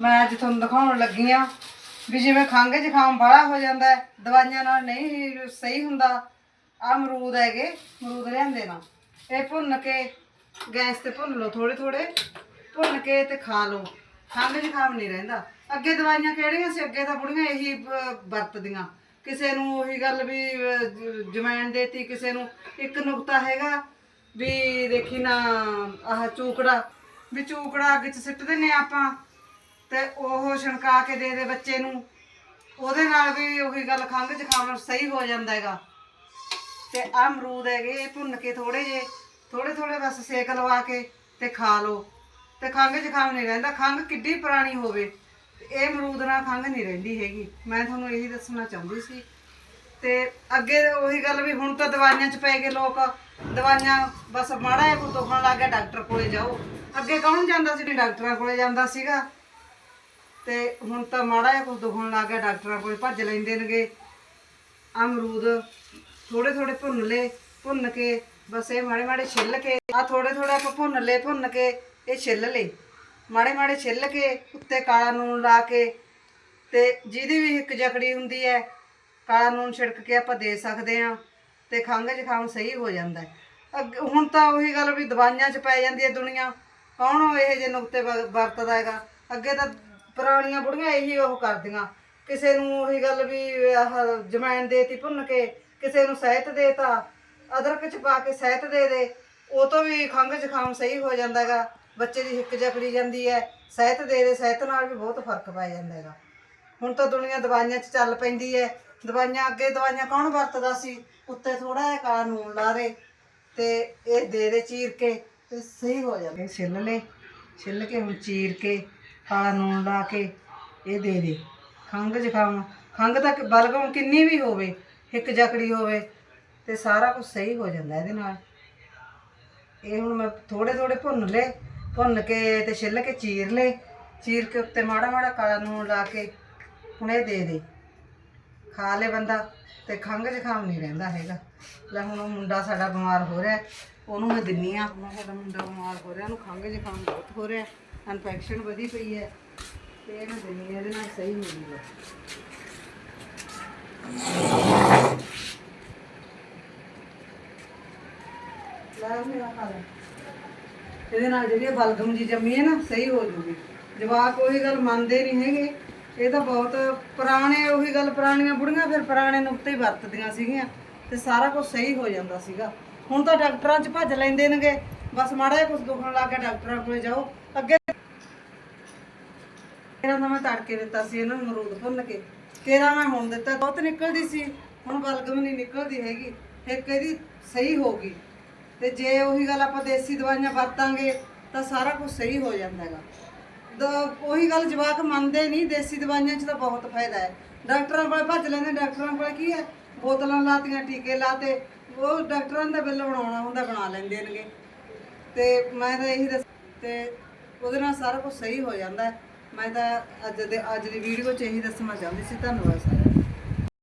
ਮੈਂ ਅੱਜ ਤੁਹਾਨੂੰ ਦਿਖਾਉਣ ਲੱਗੀ ਆ ਵੀ ਜਿਵੇਂ ਖੰਘ ਜ਼ੁਕਾਮ ਬਾਹਲਾ ਹੋ ਜਾਂਦਾ ਦਵਾਈਆਂ ਨਾਲ ਨਹੀਂ ਸਹੀ ਹੁੰਦਾ। ਆ ਅਮਰੂਦ ਹੈਗੇ ਅਮਰੂਦ ਲਿਆਂਦੇ ਨਾ। ਇਹ ਭੁੰਨ ਕੇ ਗੈਸ ਤੇ ਭੁੰਨ ਲਓ ਥੋੜੇ ਥੋੜੇ ਭੁੰਨ ਕੇ ਤੇ ਖਾ ਲਓ। ਖੰਘ ਜ਼ੁਕਾਮ ਨਹੀਂ ਰਹਿੰਦਾ। ਅੱਗੇ ਦਵਾਈਆਂ ਕਿਹੜੀਆਂ ਸੀ? ਅੱਗੇ ਤਾਂ ਬੁੜੀਆਂ ਇਹੀ ਵਰਤਦੀਆਂ। ਕਿਸੇ ਨੂੰ ਉਹੀ ਗੱਲ ਵੀ ਅਹ, ਦੇਤੀ ਕਿਸੇ ਨੂੰ ਇੱਕ ਨੁਕਤਾ ਹੈਗਾ ਵੀ ਦੇਖੀ ਨਾ ਆਹ ਚੂਕੜਾ। ਵੀ ਚੂਕੜਾ ਅੱਗ 'ਚ ਸਿੱਟ ਦਿੰਨੇ ਆਪਾਂ। ਤੇ ਉਹ ਛਣਕਾ ਕੇ ਦੇ ਦੇ ਬੱਚੇ ਨੂੰ। ਉਹਦੇ ਨਾਲ ਵੀ ਉਹੀ ਗੱਲ ਖੰਘ ਜ਼ੁਕਾਮ ਸਹੀ ਹੋ ਜਾਂਦਾ ਹੈਗਾ। ਤੇ ਆਹ ਅਮਰੂਦ ਹੈਗੇ, ਇਹ ਭੁੰਨ ਕੇ ਥੋੜੇ ਜੇ ਥੋੜੇ ਥੋੜੇ ਬਸ ਸੇਕ ਲਵਾ ਕੇ ਤੇ ਖਾ ਲਓ। ਤੇ ਖੰਘ ਜ਼ੁਕਾਮ ਨਹੀਂ ਰਹਿੰਦਾ, ਖੰਘ ਕਿੱਡੀ ਪੁਰਾਣੀ ਹੋਵੇ। ਇਹ ਅਮਰੂਦ ਨਾਲ ਖੰਘ ਨਹੀਂ ਰਹਿੰਦੀ ਹੈਗੀ। ਮੈਂ ਤੁਹਾਨੂੰ ਇਹੀ ਦੱਸਣਾ ਚਾਹੁੰਦੀ ਸੀ। ਤੇ ਅੱਗੇ ਉਹੀ ਗੱਲ ਵੀ ਹੁਣ ਤਾਂ ਦਵਾਈਆਂ 'ਚ ਪੈ ਗਏ ਲੋਕ। ਦਵਾਈਆਂ ਬਸ ਮਾੜਾ ਜਿਹਾ ਕੋ ਦੁਖਣ ਲੱਗ ਗਿਆ, ਡਾਕਟਰ ਕੋਲੇ ਜਾਓ। ਅੱਗੇ ਕੌਣ ਜਾਂਦਾ ਸੀ? ਡਾਕਟਰਾਂ ਕੋਲੇ ਜਾਂਦਾ ਸੀਗਾ। ਤੇ ਹੁਣ ਤਾਂ ਮਾੜਾ ਜਿਹਾ ਕੁਝ ਦੁਖਣ ਲੱਗ ਗਿਆ, ਡਾਕਟਰਾਂ ਕੋਲ ਭੱਜ ਲੈਂਦੇ ਨੇਗੇ। ਅਮਰੂਦ ਥੋੜੇ ਥੋੜੇ ਭੁੰਨ ਲਏ, ਭੁੰਨ ਕੇ, ਬਸ ਇਹ ਮਾੜੇ ਮਾੜੇ ਛਿੱਲ ਕੇ ਆ ਥੋੜੇ ਥੋੜੇ ਆਪਾਂ ਭੁੰਨ ਲਏ, ਭੁੰਨ ਕੇ ਇਹ ਛਿੱਲ ਲਏ। ਮਾੜੇ ਮਾੜੇ ਛਿੱਲ ਕੇ ਉੱਤੇ ਕਾਲਾ ਨੂਣ ਲਾ ਕੇ ਤੇ ਜਿਹਦੀ ਵੀ ਇੱਕ ਜਕੜੀ ਹੁੰਦੀ ਹੈ, ਕਾਲਾ ਨੂਣ ਛਿੜਕ ਕੇ ਆਪਾਂ ਦੇ ਸਕਦੇ ਆ ਤੇ ਖੰਘ ਜ਼ੁਕਾਮ ਸਹੀ ਹੋ ਜਾਂਦਾ ਹੈ। ਅੱਗੇ- ਹੁਣ ਤਾਂ ਉਹੀ ਗੱਲ ਵੀ ਦਵਾਈਆਂ 'ਚ ਪੈ ਜਾਂਦੀ ਹੈ ਦੁਨੀਆ। ਕੌਣ ਉਹ ਇਹ ਜੇ ਨੁਕਤੇ ਵ- ਵਰਤਦਾ ਹੈਗਾ? ਅੱਗੇ ਤਾਂ ਪੁਰਾਣੀਆਂ ਬੁੜੀਆਂ ਇਹੀ ਉਹ ਕਰਦੀਆਂ। ਕਿਸੇ ਨੂੰ ਉਹੀ ਗੱਲ ਵੀ ਆਹ ਜਮੈਣ ਦੇਤੀ ਭੁੰਨ ਕੇ, ਕਿਸੇ ਨੂੰ ਸਹਿਤ ਦੇਤਾ, ਅਦਰਕ ਚ ਪਾ ਕੇ ਸਹਿਤ ਦੇ ਦੇ, ਉਹ ਤੋਂ ਵੀ ਖੰਘ ਜ਼ੁਕਾਮ ਸਹੀ ਹੋ ਜਾਂਦਾ ਹੈਗਾ ਬੱਚੇ ਦੀ ਹਿੱਕ ਜਕੜੀ ਜਾਂਦੀ ਹੈ ਸਹਿਤ ਦੇ ਦੇ, ਸਹਿਤ ਨਾਲ ਵੀ ਬਹੁਤ ਫ਼ਰਕ ਪੈ ਜਾਂਦਾ ਹੈਗਾ ਹੁਣ ਤਾਂ ਦੁਨੀਆ ਦਵਾਈਆਂ 'ਚ ਚੱਲ ਪੈਂਦੀ ਹੈ ਦਵਾਈਆਂ ਅੱਗੇ ਦਵਾਈਆਂ ਕੌਣ ਵਰਤਦਾ ਸੀ? ਉੱਤੇ ਥੋੜਾ ਜਿਹਾ ਕਾਲਾ ਨੂਣ ਲਾ ਦੇ ਤੇ ਇਹ ਦੇ ਦੇ ਚੀਰ ਕੇ ਤੇ ਸਹੀ ਹੋ ਜਾਂਦਾ। ਇਹ ਛਿੱਲ ਲੈ, ਛਿੱਲ ਕੇ ਹੁਣ ਚੀਰ ਕੇ ਕਾਲਾ ਨੂਣ ਲਾ ਕੇ ਇਹ ਦੇ ਦੇ। ਖੰਘ ਜ਼ੁਕਾਮ, ਖੰਘ ਤਾਂ ਬਲਗਮ ਕਿੰਨੀ ਵੀ ਹੋਵੇ ਹਿੱਕ ਜਕੜੀ ਹੋਵੇ ਤੇ ਸਾਰਾ ਕੁਝ ਸਹੀ ਹੋ ਜਾਂਦਾ ਇਹਦੇ ਨਾਲ। ਇਹ ਹੁਣ ਮੈਂ ਥੋੜੇ ਥੋੜੇ ਭੁੰਨ ਲਏ, ਭੁੰਨ ਕੇ ਤੇ ਛਿੱਲ ਕੇ ਚੀਰ ਲਏ। ਚੀਰ ਕੇ ਉੱਤੇ ਮਾੜਾ ਮਾੜਾ ਕਾਲਾ ਨੂਣ ਲਾ ਕੇ ਹੁਣ ਇਹ ਦੇ ਦੇ। ਖਾ ਲੇ ਬੰਦਾ ਤੇ ਖੰਘ ਜ਼ੁਕਾਮ ਨਹੀਂ ਰਹਿੰਦਾ ਹੈਗਾ। ਲੈ ਹੁਣ ਉਹ ਮੁੰਡਾ ਸਾਡਾ ਬਿਮਾਰ ਹੋ ਰਿਹਾ, ਉਹਨੂੰ ਮੈਂ ਦਿੰਨੀ ਆ। ਹੁਣ ਸਾਡਾ ਮੁੰਡਾ ਬਿਮਾਰ ਹੋ ਰਿਹਾ, ਉਹਨੂੰ ਖੰਘ ਜ਼ੁਕਾਮ ਬਹੁਤ ਹੋ ਰਿਹਾ। ਇਨਫੈਕਸ਼ਨ ਵਧੀ ਪਈ ਹੈ ਤੇ ਇਹ ਦਿੰਨੀ ਇਹਦੇ ਨਾਲ ਸਹੀ ਹੋ ਜੂਗਾ ਲੈ ਮੇਰਾ ਖਾ ਲੈ ਇਹਦੇ ਨਾਲ ਜਿਹੜੀ ਬਲਗਮ ਜੀ ਜੰਮੀ ਹੈ ਨਾ, ਸਹੀ ਹੋ ਜੂਗੀ। ਜਵਾਕ ਉਹੀ ਗੱਲ ਮੰਨਦੇ ਨਹੀਂ ਹੈਗੇ। ਇਹ ਤਾਂ ਬਹੁਤ ਪੁਰਾਣੇ, ਉਹੀ ਗੱਲ ਪੁਰਾਣੀਆਂ ਬੁੜੀਆਂ ਫਿਰ ਪੁਰਾਣੇ ਨੁਕਤੇ ਹੀ ਵਰਤਦੀਆਂ ਸੀਗੀਆਂ ਤੇ ਸਾਰਾ ਕੁਝ ਸਹੀ ਹੋ ਜਾਂਦਾ ਸੀਗਾ। ਹੁਣ ਤਾਂ ਡਾਕਟਰਾਂ 'ਚ ਭੱਜ ਲੈਂਦੇ ਨੇਗੇ। ਬਸ ਮਾੜਾ ਜਿਹਾ ਕੁਝ ਦੁਖਣ ਲੱਗ ਗਿਆ, ਡਾਕਟਰਾਂ ਕੋਲੇ ਜਾਓ। ਅੱਗੇ ਇਹਨਾਂ ਦਾ ਮੈਂ ਤੜਕੇ ਦਿੱਤਾ ਸੀ ਇਹਨਾਂ ਨੂੰ ਅਮਰੂਦ ਭੁੰਨ ਕੇ। ਤੇਰਾ ਮੈਂ ਹੁਣ ਦਿੱਤਾ, ਬਹੁਤ ਨਿਕਲਦੀ ਸੀ। ਹੁਣ ਬਲਗਮ ਨਹੀਂ ਨਿਕਲਦੀ ਹੈਗੀ। ਇੱਕ ਇਹਦੀ ਸਹੀ ਹੋ ਗਈ। ਤੇ ਜੇ ਉਹੀ ਗੱਲ ਆਪਾਂ ਦੇਸੀ ਦਵਾਈਆਂ ਵਰਤਾਂਗੇ, ਤਾਂ ਸਾਰਾ ਕੁਝ ਸਹੀ ਹੋ ਜਾਂਦਾ ਹੈਗਾ। ਉਹੀ ਗੱਲ ਜਵਾਕ ਮੰਨਦੇ ਨਹੀਂ, ਦੇਸੀ ਦਵਾਈਆਂ 'ਚ ਤਾਂ ਬਹੁਤ ਫਾਇਦਾ ਹੈ। ਡਾਕਟਰਾਂ ਕੋਲ ਭੱਜ ਲੈਂਦੇ, ਡਾਕਟਰਾਂ ਕੋਲ ਕੀ ਹੈ? ਬੋਤਲਾਂ ਲਾਤੀਆਂ, ਟੀਕੇ ਲਾਤੇ। ਉਹ ਡਾਕਟਰਾਂ ਦਾ ਬਿੱਲ ਬਣਾਉਣਾ ਹੁੰਦਾ ਬਣਾ ਲੈਂਦੇ ਨੇਗੇ। ਤੇ ਮੈਂ ਤਾਂ ਇਹੀ ਦੱਸ, ਤੇ ਉਹਦੇ ਨਾਲ ਸਾਰਾ ਕੁਝ ਸਹੀ ਹੋ ਜਾਂਦਾ ਹੈ। ਮੈਂ ਤਾਂ ਅੱਜ ਦੇ ਅੱਜ ਦੀ ਵੀਡੀਓ 'ਚ ਇਹੀ ਦੱਸਣਾ ਚਾਹੁੰਦੀ ਸੀ ਧੰਨਵਾਦ ਸਾਰਿਆਂ